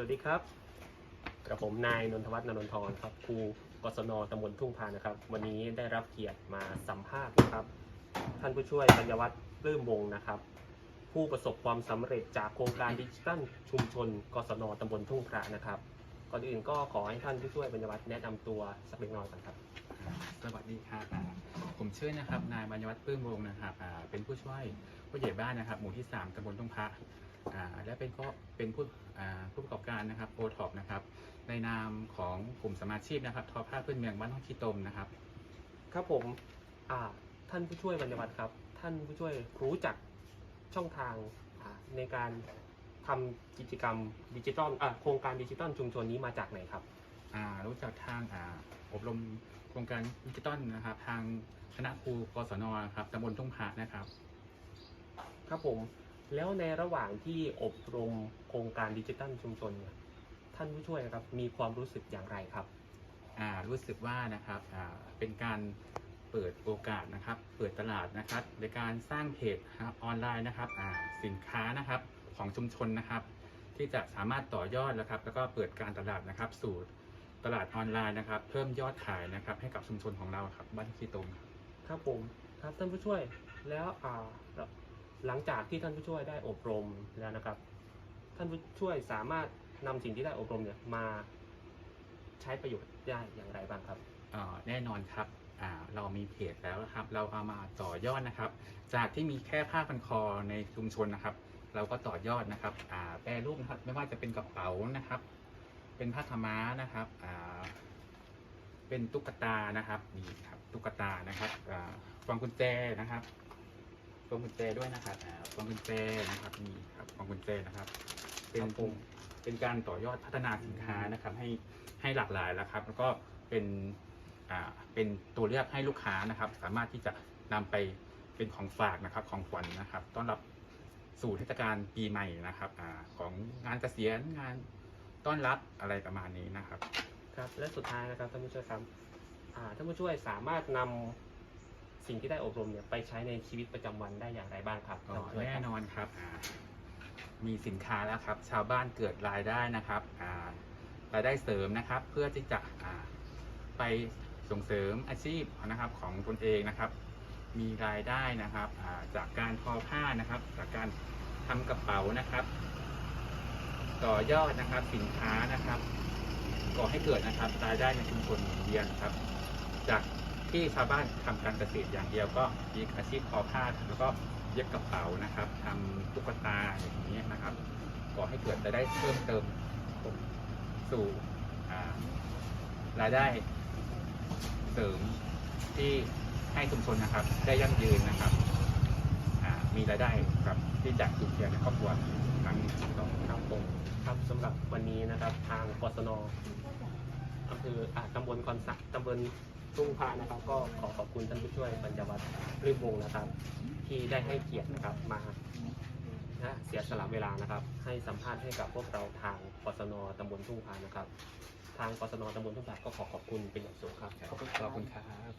สวัสดีครับกระผมนายนนทวัฒน์นนทรครับครูกศนตำบลทุ่งพานะครับ วันนี้ได้รับเกียรติมาสัมภาษณ์นะครับ ท่านผู้ช่วยปัญญวัฒน์ปลื้มวงนะครับ ผู้ประสบความสำเร็จจากโครงการดิจิทัลชุมชนกศนตำบลทุ่งพระนะครับ ก่อนอื่นก็ขอให้ท่านผู้ช่วยปัญญวัฒน์แนะนำตัวสักเล็กน้อยก่อนครับ สวัสดีครับผมชื่อนะครับนายบรรยวัฒน์ปลื้มวงนะครับเป็นผู้ช่วยผู้ใหญ่บ้านนะครับ หมู่ที่ 3ตำบลทุ่งพระ และเป็นก็เป็นผู้อ่าผู้ประกอบการนะครับโอท็อปนะครับในนามของกลุ่มสมาชิกนะครับทอผ้าพื้นเมืองบ้านห้องขี้ตมนะครับ ครับผมอ่าท่านผู้ช่วยปัญญวัฒน์ครับ ท่านผู้ช่วยรู้จักช่องทางอ่าในการทำกิจกรรมดิจิตอลอ่าโครงการดิจิตอลชุมชนนี้มาจากไหนครับอ่ารู้จักทางอ่าอบรมโครงการดิจิตอลนะครับ ทางคณะครูกศนครับตำบลทุ่งพระนะครับ ครับผม แล้วในระหว่างที่อบรมโครงการดิจิทัลชุมชนเนี่ยท่านผู้ช่วยนะครับมีความรู้สึกอย่างไรครับ อ่ารู้สึกว่านะครับอ่าเป็นการเปิดโอกาสนะครับ เปิดตลาดนะครับ ในการสร้างเพจนะครับออนไลน์นะครับอ่าสินค้านะครับของชุมชนนะครับ ที่จะสามารถต่อยอดนะครับ แล้วก็เปิดการตลาดนะครับสู่ตลาดออนไลน์นะครับ เพิ่มยอดขายนะครับ ให้กับชุมชนของเราครับบ้านขี้ตมครับครับผมครับท่านผู้ช่วยแล้วอ่าแล้ว หลังจากที่ท่านผู้ช่วยได้อบรมแล้วนะครับ ท่านผู้ช่วยสามารถนำสิ่งที่ได้อบรมเนี่ยมาใช้ประโยชน์ได้อย่างไรบ้างครับแน่นอนครับเรามีเพจแล้วนะครับ เราเอามาต่อยอดนะครับ จากที่มีแค่ผ้าพันคอในชุมชนนะครับ เราก็ต่อยอดนะครับแปรรูปนะครับไม่ว่าจะเป็นกระเป๋านะครับ เป็นผ้าขม้านะครับเป็นตุ๊กตานะครับนี่ครับตุ๊กตานะครับอ่าพวงกุญแจนะครับ พวงกุญแจด้วยนะครับอ่าพวงกุญแจนะครับนี่ครับพวงกุญแจนะครับ เป็นครับผม เป็นการต่อยอดพัฒนาสินค้านะครับ ให้ให้หลากหลายแล้วครับ แล้วก็เป็นอ่าเป็นตัวเลือกให้ลูกค้านะครับ สามารถที่จะนำไปเป็นของฝากนะครับ ของขวัญนะครับ ต้อนรับสู่เทศกาลปีใหม่นะครับอาของงานเกษียณงานต้อนรับอะไรประมาณนี้นะครับ ครับและสุดท้ายนะครับท่านผู้ช่วยครับอ่าท่านผู้ช่วยสามารถนำ สิ่งที่ได้อบรมเนี่ยไปใช้ในชีวิตประจำวันได้อย่างไรบ้างครับก็ท่านผู้ช่วยคแน่รับนอนครับอ่ามีสินค้าแล้วครับ ชาวบ้านเกิดรายได้นะครับอ่ารายได้เสริมนะครับ เพื่อที่จะอ่าไปส่งเสริมอาชีพนะครับของตนเองนะครับ มีรายได้นะครับอ่าจากการทอผ้านะครับ จากการทำกระเป๋านะครับ ต่อยอดนะครับสินค้านะครับก่อให้เกิดนะครับรายได้ในชุมชนหมุนเวียนครับ จาก ที่ชาวบ้านทำการเกษตรอย่างเดียวก็มีอาชีพทอผ้าแล้วก็เย็บกระเป๋านะครับทำตุ๊กตาอย่างนี้นะครับก่อให้เกิดรายได้เพิ่มเติมสู่รายได้เสริมที่ให้ชุมชนนะครับ ได้ยั่งยืนนะครับมีรายได้ครับที่จากจุดเทียในครอบครัวครั้งนี้ต้องครับผมครับสำหรับวันนี้นะครับทางกศนอำเภออ่าตำบลคอนสักตำบล ทุ่งพานะครับ ก็ขอขอบคุณท่านผู้ช่วยปัญญวัฒน์รื่นวงศ์นะครับ ที่ได้ให้เกียรตินะครับมานะเสียสละเวลานะครับ ให้สัมภาษณ์ให้กับพวกเราทางกศนตำบลทุ่งพานะครับ ทางกศนตำบลทุ่งพาก็ขอขอบคุณเป็นอย่างสูงครับขอบคุณครับ